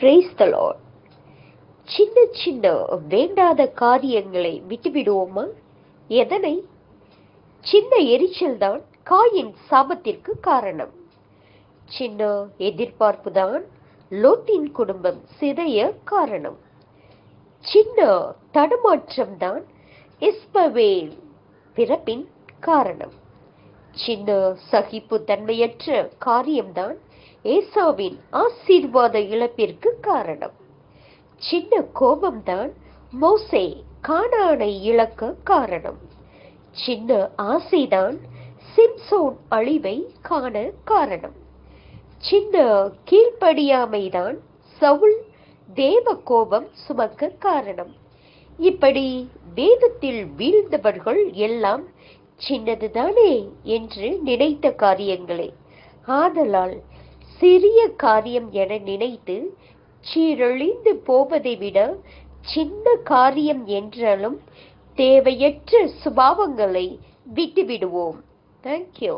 Brace the சின்ன சின்ன வேண்டாத காரியங்களை விட்டுவிடுவோமா? எதனை? சின்ன எரிச்சல் தான் காயின் சாபத்திற்கு காரணம். சின்ன எதிர்பார்ப்பு தான் லோத்தின் குடும்பம் சிதைய காரணம். சின்ன தடுமாற்றம் தான் இஸ்பவேல் பிறப்பின் காரணம். சின்ன சகிப்பு தன்மையற்ற காரியம்தான் ஏசாவின் ஆசீர்வாத இழப்பிற்கு காரணம். சின்ன கோபம்தான் மோசே காணானை இழக்க காரணம். சின்ன ஆசைதான் சிம்சோன் அழிவை காண காரணம். சின்ன கீழ்ப்படியாமைதான் சவுல் தேவ கோபம் சுமக்க காரணம். இப்படி வேதத்தில் வீழ்ந்தவர்கள் எல்லாம் சின்னதுதானே என்று நினைத்த காரியங்களே. ஆதலால் சிறிய காரியம் என நினைத்து சீரழிந்து போவதை விட சின்ன காரியம் என்றாலும் தேவையற்ற சுபாவங்களை விட்டுவிடுவோம். தேங்க்யூ